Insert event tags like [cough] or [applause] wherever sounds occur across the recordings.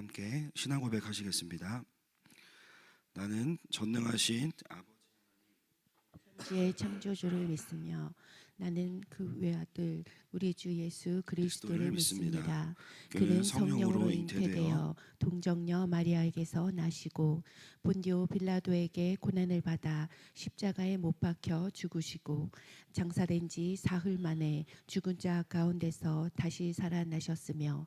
함께 신앙 고백하시겠습니다. 나는 전능하신 아버지 지의 창조주를 믿으며 나는 그 외아들 우리 주 예수 그리스도를 믿습니다. 그는 성령으로 잉태되어 동정녀 마리아에게서 나시고 본디오 빌라도에게 고난을 받아 십자가에 못 박혀 죽으시고 장사된 지 사흘 만에 죽은 자 가운데서 다시 살아나셨으며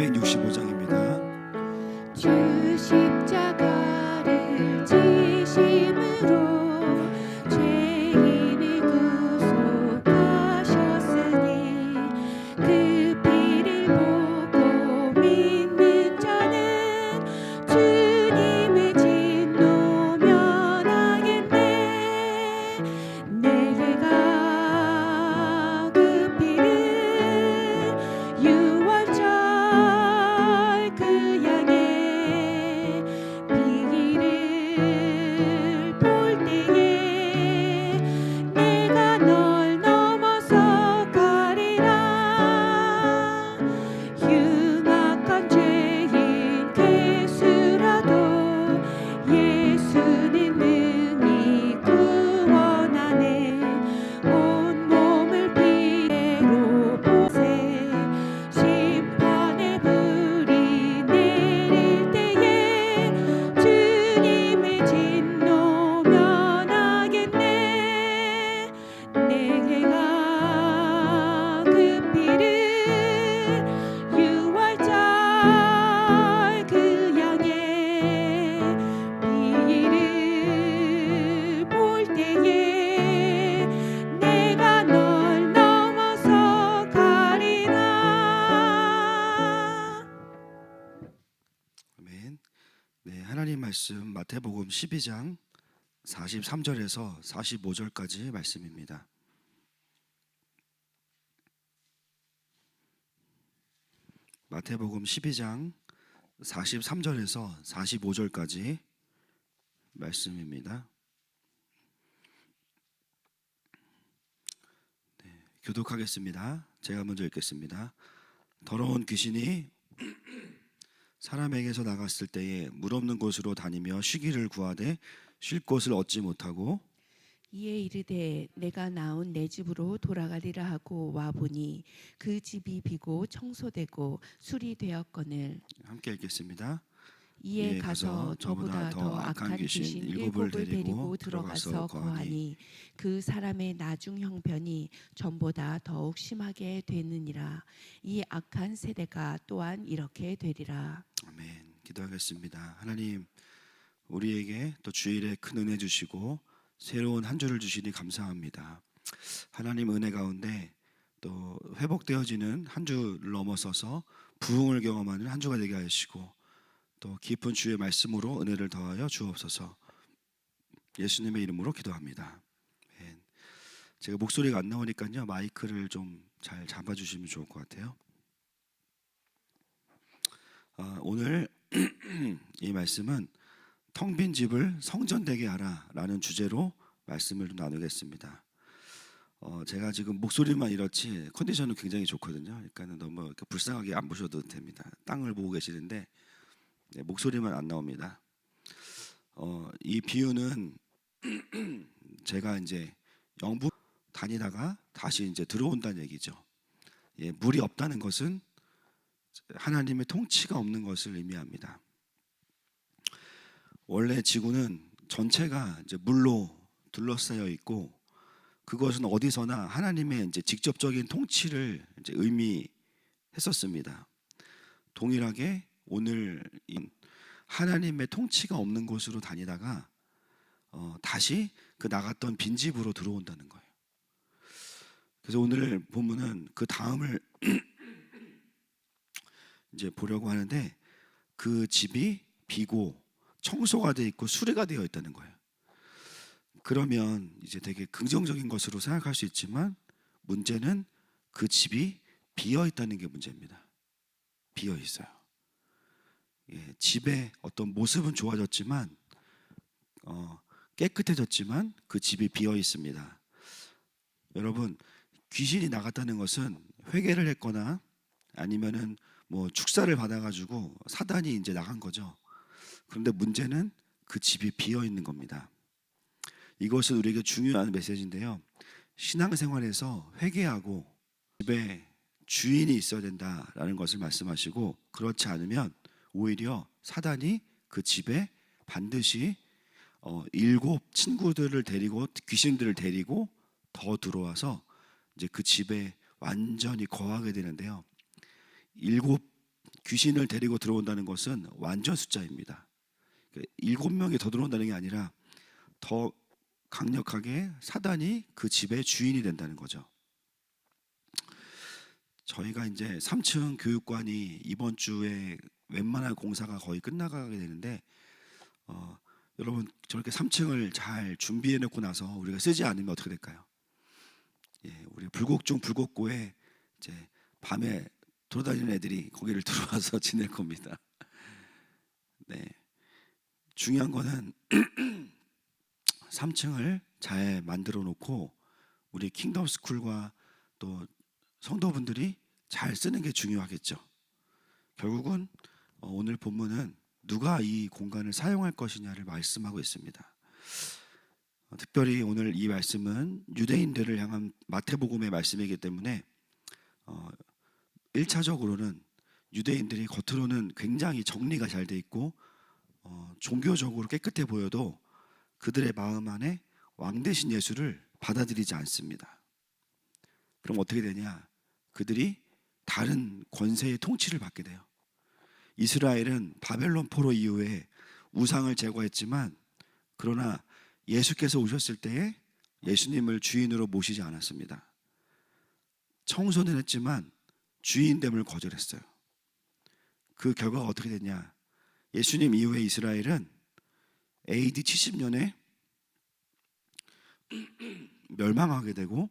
(265장입니다) 주십 12장 43절에서 45절까지 말씀입니다. 마태복음 12장 43절에서 45절까지 말씀입니다. 네, 교독하겠습니다. 제가 먼저 읽겠습니다. 더러운 귀신이 사람에게서 나갔을 때에 물 없는 곳으로 다니며 쉬기를 구하되 쉴 곳을 얻지 못하고 이에 이르되 내가 나온 내 집으로 돌아가리라 하고 와 보니 그 집이 비고 청소되고 술이 되었거늘 함께 읽겠습니다. 이에 가서 저보다 더 악한 귀신 일곱을 데리고 들어가서 거하니 그 사람의 나중 형편이 전보다 더욱 심하게 되느니라 이 악한 세대가 또한 이렇게 되리라 아멘. 기도하겠습니다. 하나님 우리에게 또 주일에 큰 은혜 주시고 새로운 한 주를 주시니 감사합니다. 하나님 은혜 가운데 또 회복되어지는 한 주를 넘어서서 부흥을 경험하는 한 주가 되게 하시고 또 깊은 주의 말씀으로 은혜를 더하여 주옵소서. 예수님의 이름으로 기도합니다. 제가 목소리가 안 나오니까요 마이크를 좀 잘 잡아주시면 좋을 것 같아요. 아, 오늘 [clears throat] 이 말씀은 텅 빈 집을 성전되게 하라라는 주제로 말씀을 좀 나누겠습니다. 어, 제가 지금 목소리만 이렇지 컨디션은 굉장히 좋거든요. 그러니까 너무 불쌍하게 안 보셔도 됩니다. 땅을 보고 계시는데 네, 목소리만 안 나옵니다. 어, 이 비유는 [clears throat] 제가 이제 영부 다니다가 다시 이제 들어온다는 얘기죠. 예, 물이 없다는 것은 하나님의 통치가 없는 것을 의미합니다. 원래 지구는 전체가 이제 물로 둘러싸여 있고 그것은 어디서나 하나님의 이제 직접적인 통치를 이제 의미했었습니다. 동일하게 오늘 이 하나님의 통치가 없는 곳으로 다니다가 어, 다시 그 나갔던 빈 집으로 들어온다는 거예요. 그래서 오늘 본문은 그 다음을 [clears throat] 이제 보려고 하는데 그 집이 비고 청소가 돼 있고 수리가 되어 있다는 거예요. 그러면 이제 되게 긍정적인 것으로 생각할 수 있지만 문제는 그 집이 비어 있다는 게 문제입니다. 비어 있어요. 예, 집의 어떤 모습은 좋아졌지만 어, 깨끗해졌지만 그 집이 비어 있습니다. 여러분 귀신이 나갔다는 것은 회개를 했거나 아니면은 뭐 축사를 받아가지고 사단이 이제 나간 거죠. 그런데 문제는 그 집이 비어 있는 겁니다. 이것은 우리에게 중요한 메시지인데요. 신앙생활에서 회개하고 집에 주인이 있어야 된다라는 것을 말씀하시고 그렇지 않으면 오히려 사단이 그 집에 반드시 어, 일곱 친구들을 데리고 귀신들을 데리고 더 들어와서 이제 그 집에 완전히 거하게 되는데요. 일곱 귀신을 데리고 들어온다는 것은 완전 숫자입니다. 그러니까 일곱 명이 더 들어온다는 게 아니라 더 강력하게 사단이 그 집의 주인이 된다는 거죠. 저희가 이제 3층 교육관이 이번 주에 웬만한 공사가 거의 끝나가게 되는데 어, 여러분 저렇게 3층을 잘 준비해 놓고 나서 우리가 쓰지 않으면 어떻게 될까요? 예, 우리 불곡중 불곡고에 이제 밤에 돌아다니는 애들이 거기를 [laughs] 들어와서 지낼 겁니다. 네. 중요한 거는 [clears throat] 3층을 잘 만들어 놓고 우리 킹덤 스쿨과 또 성도분들이 잘 쓰는 게 중요하겠죠. 결국은 어, 오늘 본문은 누가 이 공간을 사용할 것이냐를 말씀하고 있습니다. 어, 특별히 오늘 이 말씀은 유대인들을 향한 마태복음의 말씀이기 때문에 어, 1차적으로는 유대인들이 겉으로는 굉장히 정리가 잘 돼 있고 어, 종교적으로 깨끗해 보여도 그들의 마음 안에 왕 대신 예수를 받아들이지 않습니다. 그럼 어떻게 되냐? 그들이 다른 권세의 통치를 받게 돼요. 이스라엘은 바벨론 포로 이후에 우상을 제거했지만 그러나 예수께서 오셨을 때에 예수님을 주인으로 모시지 않았습니다. 청소는 했지만 주인됨을 거절했어요. 그 결과가 어떻게 됐냐? 예수님 이후에 이스라엘은 AD 70년에 [clears throat] 멸망하게 되고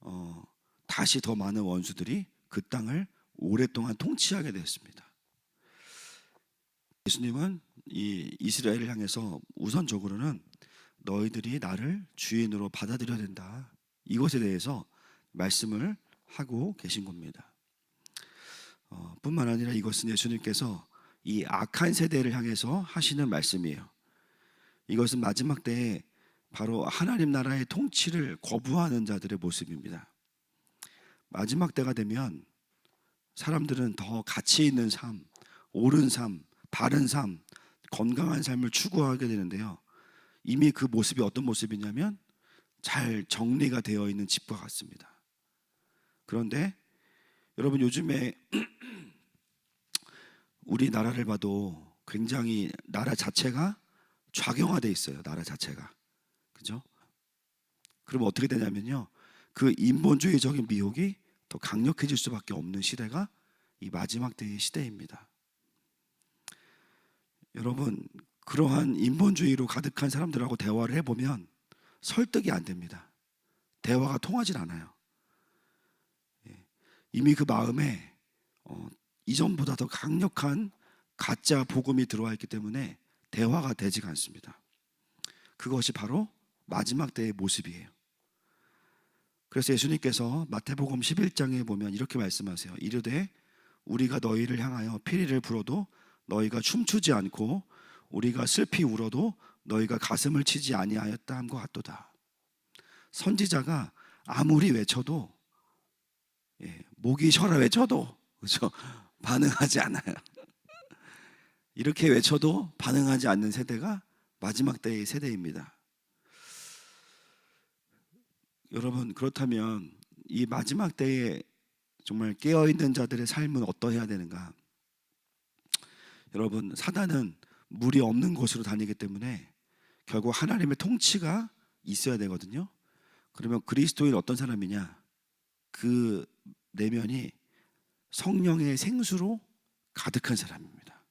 어, 다시 더 많은 원수들이 그 땅을 오랫동안 통치하게 되었습니다. 예수님은 이 이스라엘을 향해서 우선적으로는 너희들이 나를 주인으로 받아들여야 된다. 이것에 대해서 말씀을 하고 계신 겁니다. 어, 뿐만 아니라 이것은 예수님께서 이 악한 세대를 향해서 하시는 말씀이에요. 이것은 마지막 때에 바로 하나님 나라의 통치를 거부하는 자들의 모습입니다. 마지막 때가 되면 사람들은 더 가치 있는 삶, 옳은 삶, 바른 삶, 건강한 삶을 추구하게 되는데요. 이미 그 모습이 어떤 모습이냐면 잘 정리가 되어 있는 집과 같습니다. 그런데 여러분 요즘에 [clears throat] 우리나라를 봐도 굉장히 나라 자체가 좌경화돼 있어요. 나라 자체가. 그죠? 그럼 어떻게 되냐면요. 그 인본주의적인 미혹이 더 강력해질 수밖에 없는 시대가 이 마지막 때의 시대입니다. 여러분, 그러한 인본주의로 가득한 사람들하고 대화를 해보면 설득이 안 됩니다. 대화가 통하질 않아요. 예. 이미 그 마음에 어, 이전보다 더 강력한 가짜 복음이 들어와 있기 때문에 대화가 되지가 않습니다. 그것이 바로 마지막 때의 모습이에요. 그래서 예수님께서 마태복음 11장에 보면 이렇게 말씀하세요. 이르되 우리가 너희를 향하여 피리를 불어도 너희가 춤추지 않고 우리가 슬피 울어도 너희가 가슴을 치지 아니하였다 함과 같도다. 선지자가 아무리 외쳐도 예, 목이 쉬어라 외쳐도 그렇죠? [laughs] 반응하지 않아요. [laughs] 이렇게 외쳐도 반응하지 않는 세대가 마지막 때의 세대입니다. 여러분 그렇다면 이 마지막 때에 정말 깨어 있는 자들의 삶은 어떠해야 되는가? 여러분 사단은 물이 없는 곳으로 다니기 때문에 결국 하나님의 통치가 있어야 되거든요. 그러면 그리스도인 어떤 사람이냐? 그 내면이 성령의 생수로 가득한 사람입니다.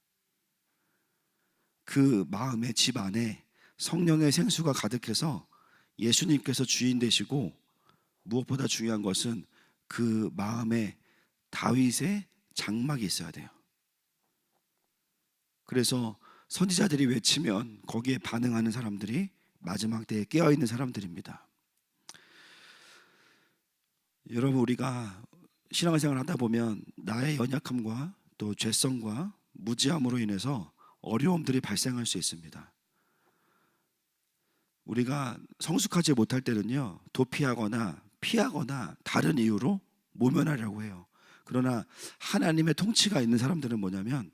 그 마음의 집 안에 성령의 생수가 가득해서 예수님께서 주인 되시고 무엇보다 중요한 것은 그 마음에 다윗의 장막이 있어야 돼요. 그래서 선지자들이 외치면 거기에 반응하는 사람들이 마지막 때에 깨어 있는 사람들입니다. 여러분 우리가 신앙생활 하다 보면 나의 연약함과 또 죄성과 무지함으로 인해서 어려움들이 발생할 수 있습니다. 우리가 성숙하지 못할 때는요 도피하거나 피하거나 다른 이유로 모면하려고 해요. 그러나 하나님의 통치가 있는 사람들은 뭐냐면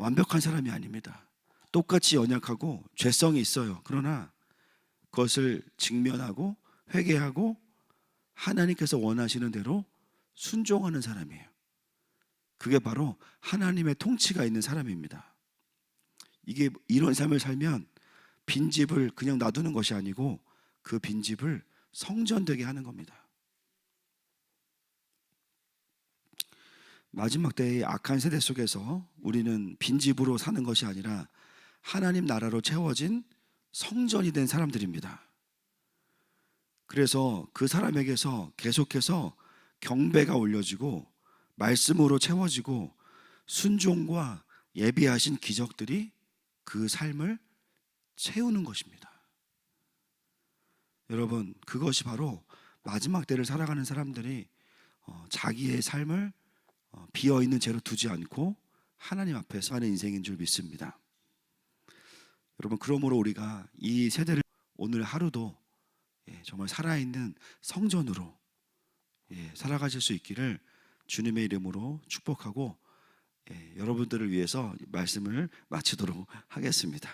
완벽한 사람이 아닙니다. 똑같이 연약하고 죄성이 있어요. 그러나 그것을 직면하고 회개하고 하나님께서 원하시는 대로 순종하는 사람이에요. 그게 바로 하나님의 통치가 있는 사람입니다. 이게 이런 삶을 살면 빈집을 그냥 놔두는 것이 아니고 그 빈집을 성전되게 하는 겁니다. 마지막 때의 악한 세대 속에서 우리는 빈집으로 사는 것이 아니라 하나님 나라로 채워진 성전이 된 사람들입니다. 그래서 그 사람에게서 계속해서 경배가 올려지고 말씀으로 채워지고 순종과 예비하신 기적들이 그 삶을 채우는 것입니다. 여러분, 그것이 바로 마지막 때를 살아가는 사람들이 어, 자기의 삶을 어, 비어 있는 채로 두지 않고 하나님 앞에서 하는 인생인 줄 믿습니다. 여러분, 그러므로 우리가 이 세대를 오늘 하루도 예, 정말 살아있는 성전으로 예, 살아가실 수 있기를 주님의 이름으로 축복하고 예, 여러분들을 위해서 말씀을 마치도록 하겠습니다.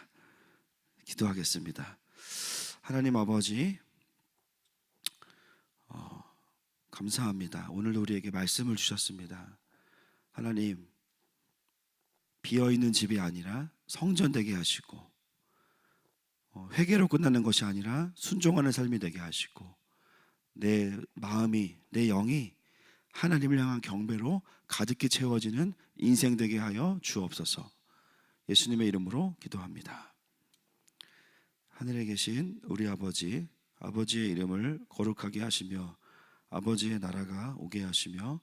기도하겠습니다. 하나님 아버지, 어, 감사합니다. 오늘 우리에게 말씀을 주셨습니다. 하나님, 비어 있는 집이 아니라 성전 되게 하시고 어, 회개로 끝나는 것이 아니라 순종하는 삶이 되게 하시고 내 마음이 내 영이 하나님을 향한 경배로 가득히 채워지는 인생 되게 하여 주옵소서. 예수님의 이름으로 기도합니다. 하늘에 계신 우리 아버지 아버지의 이름을 거룩하게 하시며 아버지의 나라가 오게 하시며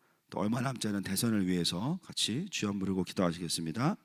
또 얼마 남지 않은 대선을 위해서 같이 주여 부르고 기도하시겠습니다.